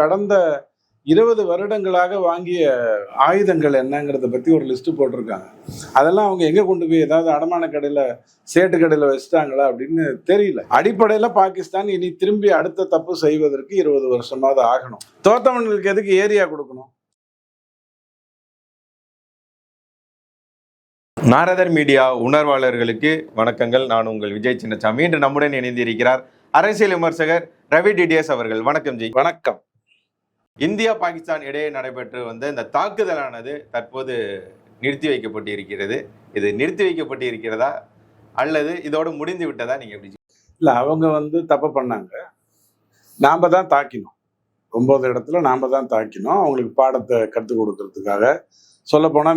கடந்த இருபது வருடங்களாக வாங்கிய ஆயுதங்கள் என்னங்கிறத பத்தி ஒரு லிஸ்ட் போட்டிருக்காங்க. அதெல்லாம் அவங்க எங்க கொண்டு போய் ஏதாவது அடமான கடையில சேட்டு கடையில வச்சுட்டாங்களா அப்படின்னு தெரியல. அடிப்படையில பாகிஸ்தான் இனி திரும்பி அடுத்த தப்பு செய்வதற்கு இருபது வருஷமாவது ஆகணும். தோத்தவனுக்கு எதுக்கு ஏரியா கொடுக்கணும்? நாரதர் மீடியா உணர்வாளர்களுக்கு வணக்கங்கள். நான் உங்கள் விஜய் சின்னசாமி. இன்று நம்முடன் இணைந்திருக்கிறார் அரசியல் விமர்சகர் ரவி டிடிஎஸ் அவர்கள். வணக்கம் ஜி. வணக்கம். இந்தியா பாகிஸ்தான் இடையே நடைபெற்று வந்த இந்த தாக்குதலானது தற்போது நிறுத்தி வைக்கப்பட்டு இருக்கிறது இது நிறுத்தி வைக்கப்பட்டு இருக்கிறதா அல்லது இதோடு முடிந்து விட்டதா? நீங்க எப்படி இல்ல அவங்க வந்து தப்பு பண்ணாங்க. நாம தான் தாக்கினோம். ஒன்பது இடத்துல நாம தான் தாக்கினோம். அவங்களுக்கு பாடத்தை கற்றுக் கொடுக்கறதுக்காக. சொல்ல போனா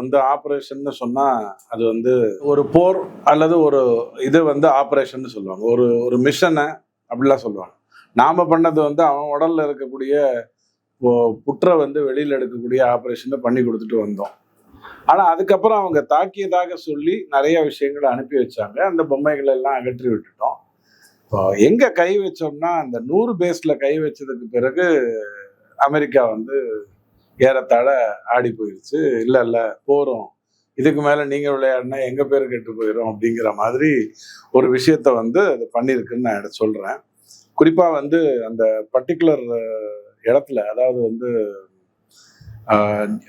வந்து ஆப்ரேஷன் சொன்னால் அது வந்து ஒரு போர் அல்லது ஒரு இது வந்து ஆப்ரேஷன் சொல்லுவாங்க. ஒரு ஒரு மிஷனை அப்படிலாம் சொல்லுவாங்க. நாம பண்ணது வந்து அவன் உடல்ல இருக்கக்கூடிய புற்றை வந்து வெளியில் எடுக்கக்கூடிய ஆப்ரேஷனை பண்ணி கொடுத்துட்டு வந்தோம். ஆனால் அதுக்கப்புறம் அவங்க தாக்கியதாக சொல்லி நிறைய விஷயங்களை அனுப்பி வச்சாங்க. அந்த பொம்மைகளை எல்லாம் அகற்றி விட்டுட்டோம். இப்போ எங்கே கை வச்சோம்னா அந்த நூறு பேஸில் கை வச்சதுக்கு பிறகு அமெரிக்கா வந்து ஏறத்தாழ ஆடி போயிடுச்சு இல்லை இல்லை போகிறோம் இதுக்கு மேலே நீங்கள் விளையாடினா எங்கள் பேர் கெட்டு போயிடும் அப்படிங்கிற மாதிரி ஒரு விஷயத்த வந்து அது பண்ணியிருக்குன்னு நான் சொல்கிறேன் குறிப்பாக வந்து அந்த பர்டிகுலர் இடத்துல அதாவது வந்து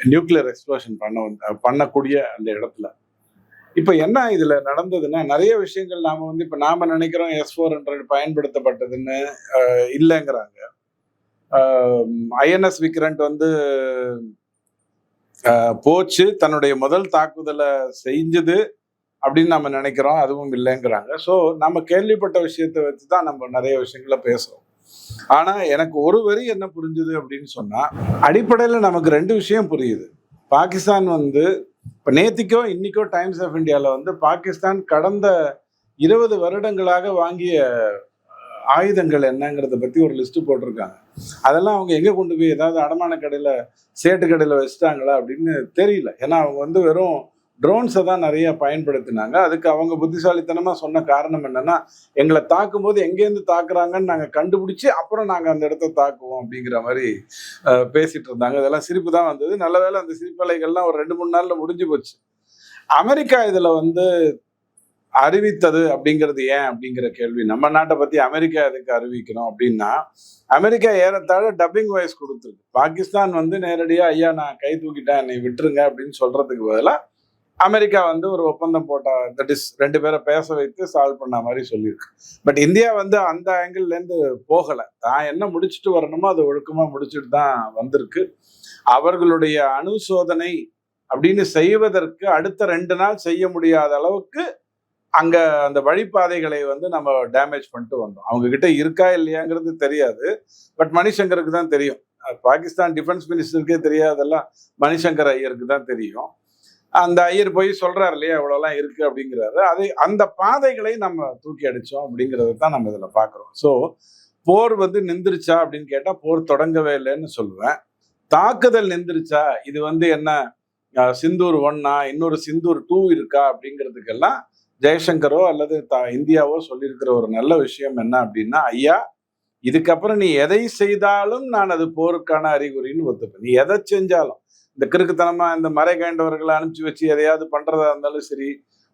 நியூக்ளியர் எக்ஸ்ப்ளோஷன் பண்ண வந்து- பண்ணக்கூடிய அந்த இடத்துல. இப்போ என்ன இதில் நடந்ததுன்னா நிறைய விஷயங்கள் நாம் வந்து இப்போ நாம நினைக்கிறோம் எஸ் ஃபோர் ஹண்ட்ரட் பயன்படுத்தப்பட்டதுன்னு இல்லைங்கிறாங்க. ஐஎன்எஸ் விக்ரண்ட் வந்து போச்சு தன்னுடைய முதல் தாக்குதலை செஞ்சது அப்படின்னு நம்ம நினைக்கிறோம் அதுவும் இல்லைங்கிறாங்க. ஸோ நம்ம கேள்விப்பட்ட விஷயத்தை வச்சு தான் நம்ம நிறைய விஷயங்களை பேசுகிறோம் ஆனா எனக்கு ஒரு வரி என்ன புரிஞ்சுது அப்படின்னு சொன்னா அடிப்படையில நமக்கு ரெண்டு விஷயம் புரியுது. பாகிஸ்தான் வந்து இப்போ நேத்திக்கோ இன்னைக்கோ டைம்ஸ் ஆஃப் இந்தியாவில் வந்து பாகிஸ்தான் கடந்த இருபது வருடங்களாக வாங்கிய ஆயுதங்கள் என்னங்கிறத பத்தி ஒரு லிஸ்ட் போட்டிருக்காங்க. அதெல்லாம் அவங்க எங்க கொண்டு போய் ஏதாவது அடமான கடையில சேட்டு கடையில வச்சுட்டாங்களா அப்படின்னு தெரியல. ஏன்னா அவங்க வந்து வெறும் ட்ரோன்ஸை தான் நிறைய பயன்படுத்தினாங்க. அதுக்கு அவங்க புத்திசாலித்தனமாக சொன்ன காரணம் என்னென்னா எங்களை தாக்கும்போது எங்கேருந்து தாக்குறாங்கன்னு நாங்கள் கண்டுபிடிச்சி அப்புறம் நாங்கள் அந்த இடத்த தாக்குவோம் அப்படிங்கிற மாதிரி பேசிகிட்டு இருந்தாங்க. இதெல்லாம் சிரிப்பு தான் வந்தது. நல்ல வேளை அந்த சிரிப்பலைகள்லாம் ஒரு ரெண்டு மூணு நாளில் முடிஞ்சு போச்சு. அமெரிக்கா இதில் வந்து அறிவித்தது அப்படிங்கிறது ஏன் அப்படிங்கிற கேள்வி. நம்ம நாட்டை பற்றி அமெரிக்கா எதுக்கு அறிவிக்கணும் அப்படின்னா அமெரிக்கா ஏறத்தாழ டப்பிங் வாய்ஸ் கொடுத்துருக்கு. பாகிஸ்தான் வந்து நேரடியாக ஐயா நான் கை தூக்கிட்டேன் என்னை விட்டுருங்க அப்படின்னு சொல்கிறதுக்கு பதிலாக அமெரிக்கா வந்து ஒரு ஒப்பந்தம் போட்டா தட் இஸ் ரெண்டு பேரை பேச வைத்து சால்வ் பண்ண மாதிரி சொல்லியிருக்கு. பட் இந்தியா வந்து அந்த ஆங்கிள்லேருந்து போகலை. தான் என்ன முடிச்சுட்டு வரணுமோ அதை ஒழுக்கமாக முடிச்சுட்டு தான் வந்திருக்கு. அவர்களுடைய அணுசோதனை அப்படின்னு செய்வதற்கு அடுத்த ரெண்டு நாள் செய்ய முடியாத அளவுக்கு அங்கே அந்த வழிபாதைகளை வந்து நம்ம டேமேஜ் பண்ணிட்டு வந்தோம். அவங்க கிட்ட இருக்கா இல்லையாங்கிறது தெரியாது. பட் மணிசங்கருக்கு தான் தெரியும். பாகிஸ்தான் டிஃபென்ஸ் மினிஸ்டருக்கே தெரியாதெல்லாம் மணிசங்கர் ஐயருக்கு தான் தெரியும். அந்த ஐயர் போய் சொல்றாரு இல்லையா இவ்வளோலாம் இருக்கு அப்படிங்கிறாரு. அதை அந்த பாதைகளை நம்ம தூக்கி அடிச்சோம் அப்படிங்கிறத தான் நம்ம இதில் பார்க்குறோம் ஸோ போர் வந்து நின்றுச்சா அப்படின்னு கேட்டால் போர் தொடங்கவே இல்லைன்னு சொல்லுவேன். தாக்குதல் நின்றுச்சா இது வந்து என்ன சிந்தூர் ஒன்னா? இன்னொரு சிந்தூர் டூ இருக்கா? அப்படிங்கிறதுக்கெல்லாம் ஜெய்சங்கரோ அல்லது த- இந்தியாவோ சொல்லியிருக்கிற ஒரு நல்ல விஷயம் என்ன அப்படின்னா ஐயா இதுக்கப்புறம் நீ எதை செய்தாலும் நான் அது போருக்கான அறிகுறின்னு ஒத்துப்பேன். நீ எதை செஞ்சாலும் இந்த கிறுக்குத்தனமா இந்த மறை காண்டவர்களை அனுப்பிச்சு வச்சு எதையாவது பண்றதா இருந்தாலும் சரி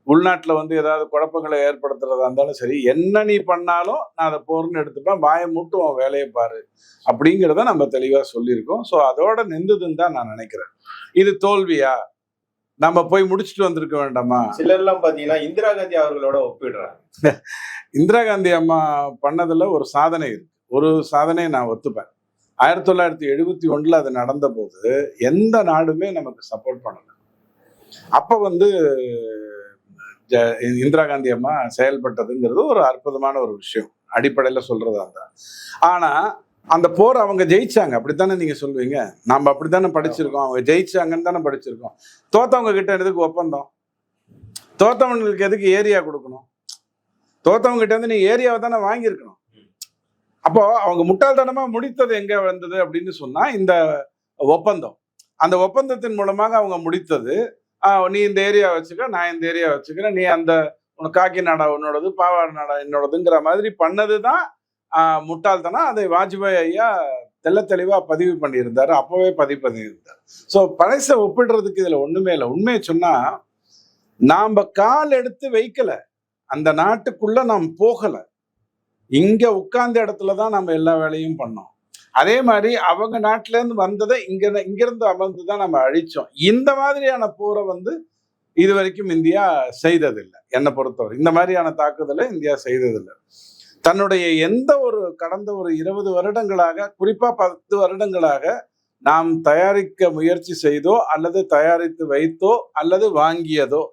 உள்நாட்டுல வந்து ஏதாவது குழப்பங்களை ஏற்படுத்துறதா இருந்தாலும் சரி என்ன நீ பண்ணாலும் நான் அதை போர்னு எடுத்துப்பேன் வாயை மூட்டு உன் வேலையை பாரு அப்படிங்கிறத நம்ம தெளிவா சொல்லியிருக்கோம். ஸோ அதோட நின்றுதுன்னு தான் நான் நினைக்கிறேன். இது தோல்வியா? நம்ம போய் முடிச்சுட்டு வந்திருக்க வேண்டாமா? சிலர்லாம் பாத்தீங்கன்னா இந்திரா காந்தி அவர்களோட ஒப்பிடுறாங்க. இந்திரா காந்தி அம்மா பண்ணதுல ஒரு சாதனை இருக்கு. ஒரு சாதனையை நான் ஒத்துப்பேன். ஆயிரத்தி தொள்ளாயிரத்தி எழுபத்தி ஒன்றில் அது நடந்த போது எந்த நாடுமே நமக்கு சப்போர்ட் பண்ணல. அப்போ வந்து இந்திரா காந்தி அம்மா செயல்பட்டதுங்கிறது ஒரு அற்புதமான ஒரு விஷயம். அடிப்படையில் சொல்கிறதா இருந்தால் ஆனால் அந்த போர் அவங்க ஜெயிச்சாங்க. அப்படித்தானே நீங்க சொல்லுவீங்க நம்ம அப்படித்தானே படிச்சிருக்கோம். அவங்க ஜெயிச்சாங்கன்னு தானே படிச்சிருக்கோம். தோத்தவங்க கிட்ட எதுக்கு ஒப்பந்தம்? தோத்தவங்களுக்கு எதுக்கு ஏரியா கொடுக்கணும்? தோத்தவங்க கிட்ட வந்து நீ ஏரியாவை தானே வாங்கியிருக்கணும். அப்போ அவங்க முட்டாள்தனமா முடித்தது எங்க வந்தது அப்படின்னு சொன்னா இந்த ஒப்பந்தம். அந்த ஒப்பந்தத்தின் மூலமாக அவங்க முடித்தது. ஆஹ், நீ இந்த ஏரியா வச்சுக்க நான் இந்த ஏரியா வச்சுக்கிறேன். நீ அந்த உனக்கு காக்கி நாடா உன்னோடது பாவாடை நாடா என்னோடதுங்கிற மாதிரி பண்ணது தான் முட்டாள்தனம். அதை வாஜ்பாய் ஐயா தெள்ள தெளிவா பதிவு பண்ணியிருந்தாரு. அப்பவே பதிவு பண்ணியிருந்தார். ஸோ பழச ஒப்பிடுறதுக்கு இதுல ஒண்ணுமே இல்லை. உண்மையை சொன்னா நாம கால் எடுத்து வைக்கல. அந்த நாட்டுக்குள்ள நாம் போகல. இங்க உட்கார்ந்த இடத்துல தான் நம்ம எல்லா வேலையும் பண்ணோம். அதே மாதிரி அவங்க நாட்டில இருந்து வந்ததை இங்க இங்கிருந்து அமர்ந்து தான் நம்ம அழிச்சோம். இந்த மாதிரியான போரை வந்து இது வரைக்கும் இந்தியா செய்ததில்லை. என்னை பொறுத்தவரை. இந்த மாதிரியான தாக்குதலை இந்தியா செய்ததில்லை. தன்னுடைய எந்த ஒரு கடந்த ஒரு இருபது வருடங்களாக குறிப்பா பத்து வருடங்களாக நாம் தயாரிக்க முயற்சி செய்தோ அல்லது தயாரித்து வைத்தோ அல்லது வாங்கியதோ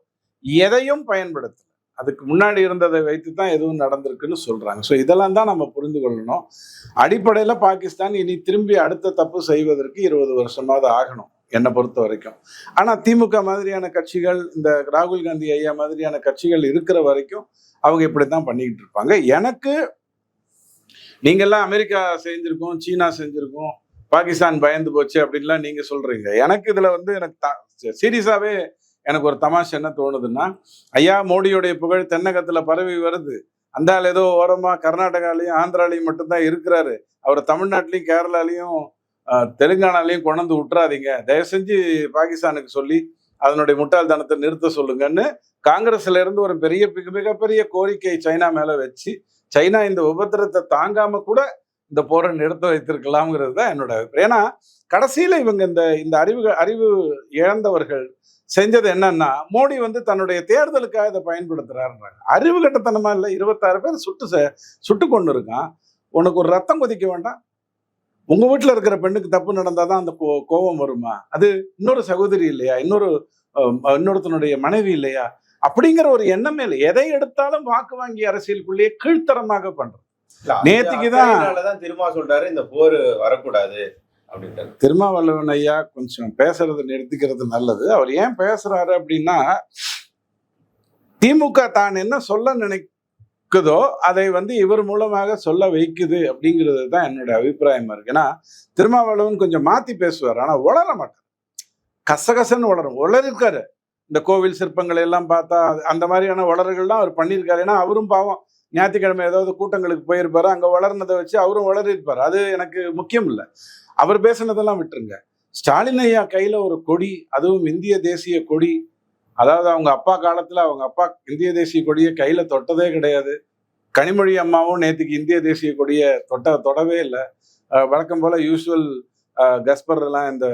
எதையும் பயன்படுத்தல. அதுக்கு முன்னாடி இருந்ததை வைத்து தான் எதுவும் நடந்திருக்குன்னு சொல்றாங்க. ஸோ இதெல்லாம் தான் நம்ம புரிந்து கொள்ளணும். அடிப்படையில் பாகிஸ்தான் இனி திரும்பி அடுத்த தப்பு செய்வதற்கு இருபது வருஷமாவது ஆகணும் என்னை பொறுத்த வரைக்கும். ஆனால் திமுக மாதிரியான கட்சிகள் இந்த ராகுல் காந்தி ஐயா மாதிரியான கட்சிகள் இருக்கிற வரைக்கும் அவங்க இப்படி தான் பண்ணிக்கிட்டு இருப்பாங்க. எனக்கு நீங்கள்லாம் அமெரிக்கா செஞ்சுருக்கோம் சீனா செஞ்சுருக்கோம் பாகிஸ்தான் பயந்து போச்சு அப்படின்லாம் நீங்கள் சொல்கிறீங்க எனக்கு இதில் வந்து எனக்கு சீரியஸாகவே எனக்கு ஒரு தமாஷ் என்ன தோணுதுன்னா ஐயா மோடியுடைய புகழ் தென்னகத்துல பரவி வருது. அந்த ஆள் ஏதோ ஓரமா கர்நாடகாலையும் ஆந்திராலையும் மட்டும்தான் இருக்கிறாரு. அவர் தமிழ்நாட்டிலையும் கேரளாலையும் தெலுங்கானாலையும் கொண்டு வந்து விட்டுறாதீங்க. தயவு செஞ்சு பாகிஸ்தானுக்கு சொல்லி அதனுடைய முட்டாள்தனத்தை நிறுத்த சொல்லுங்கன்னு காங்கிரஸ்ல இருந்து ஒரு பெரிய மிக மிகப்பெரிய கோரிக்கை சைனா மேல வச்சு சைனா இந்த உபத்திரத்தை தாங்காம கூட இந்த போரை நிறுத்த வைத்திருக்கலாம்ங்கிறது தான் என்னோட அபிப்பிராயம். ஏன்னா கடைசியில இவங்க இந்த இந்த அறிவு அறிவு இழந்தவர்கள் செஞ்சது என்னன்னா மோடி வந்து தன்னுடைய தேர்தலுக்காக இதை பயன்படுத்துறாருன்றாங்க. அறிவு கட்டத்தனமா இல்லை இருபத்தாறு பேர் சுட்டு செ- சுட்டு கொண்டு இருக்கான். உனக்கு ஒரு ரத்தம் கொதிக்க வேண்டாம். உங்க வீட்டுல இருக்கிற பெண்ணுக்கு தப்பு நடந்தாதான் அந்த கோ- கோபம் வருமா? அது இன்னொரு சகோதரி இல்லையா? இன்னொரு இன்னொருத்தனுடைய மனைவி இல்லையா? அப்படிங்கிற ஒரு எண்ணமே இல்லை. எதை எடுத்தாலும் வாக்கு வாங்கி அரசியலுக்குள்ளேயே கீழ்த்தரமாக பண்றது நேத்திக்கு தான்- திரும்ப சொல்றாரு இந்த போர் வரக்கூடாது திருமாவளவன் ஐயா கொஞ்சம் பேசுறதை நிறுத்திக்கிறது நல்லது. அவர் ஏன் பேசுறாரு அப்படின்னா திமுக தான் என்ன சொல்ல நினைக்குதோ அதை வந்து இவர் மூலமாக சொல்ல வைக்குது அப்படிங்கிறது தான் என்னோட அபிப்பிராயமா இருக்கு. ஏன்னா திருமாவளவன் கொஞ்சம் மாத்தி பேசுவார் ஆனா உளர மாட்டார். கசகசன்னு உளரும். உளறிருக்காரு. இந்த கோவில் சிற்பங்களை எல்லாம் பார்த்தா அந்த மாதிரியான உளறுகள்லாம் அவர் பண்ணியிருக்காரு. ஏன்னா அவரும் பாவம் ஞாயிற்றுக்கிழமை ஏதாவது கூட்டங்களுக்கு போயிருப்பாரு அங்கே வளர்னதை வச்சு அவரும் வளரிருப்பார். அது எனக்கு முக்கியம் இல்லை. அவர் பேசுனதெல்லாம் விட்டுருங்க. ஸ்டாலின் ஐயா கையில் ஒரு கொடி அதுவும் இந்திய தேசிய கொடி. அதாவது அவங்க அப்பா காலத்தில் அவங்க அப்பா இந்திய தேசிய கொடியை கையில் தொட்டதே கிடையாது. கனிமொழி அம்மாவும் நேற்றுக்கு இந்திய தேசிய கொடியை தொட்ட தொடவே இல்லை. வழக்கம் போல் யூஸ்வல் கஸ்பர் எல்லாம் இந்த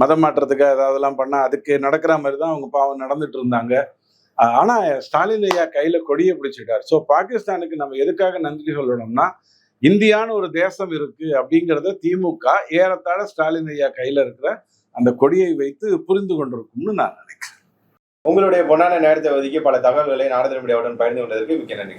மதம் மாற்றத்துக்கு ஏதாவதுலாம் பண்ணால் அதுக்கு நடக்கிற மாதிரி தான் அவங்க பாவம் நடந்துட்டு இருந்தாங்க. ஆனா ஸ்டாலின் ஐயா கையில கொடியை பிடிச்சிட்டார் ஸோ பாகிஸ்தானுக்கு நம்ம எதுக்காக நன்றி சொல்லணும்னா இந்தியான்னு ஒரு தேசம் இருக்கு அப்படிங்கிறத திமுக ஏறத்தாழ ஸ்டாலின் ஐயா கையில இருக்கிற அந்த கொடியை வைத்து புரிந்து கொண்டிருக்கும்னு நான் நினைக்கிறேன். உங்களுடைய பொன்னான நேரத்தை ஒதுக்கி பல தகவல்களை நாரதன் மீடியாவுடன் பகிர்ந்து கொண்டதற்கு மிக்க நன்றி.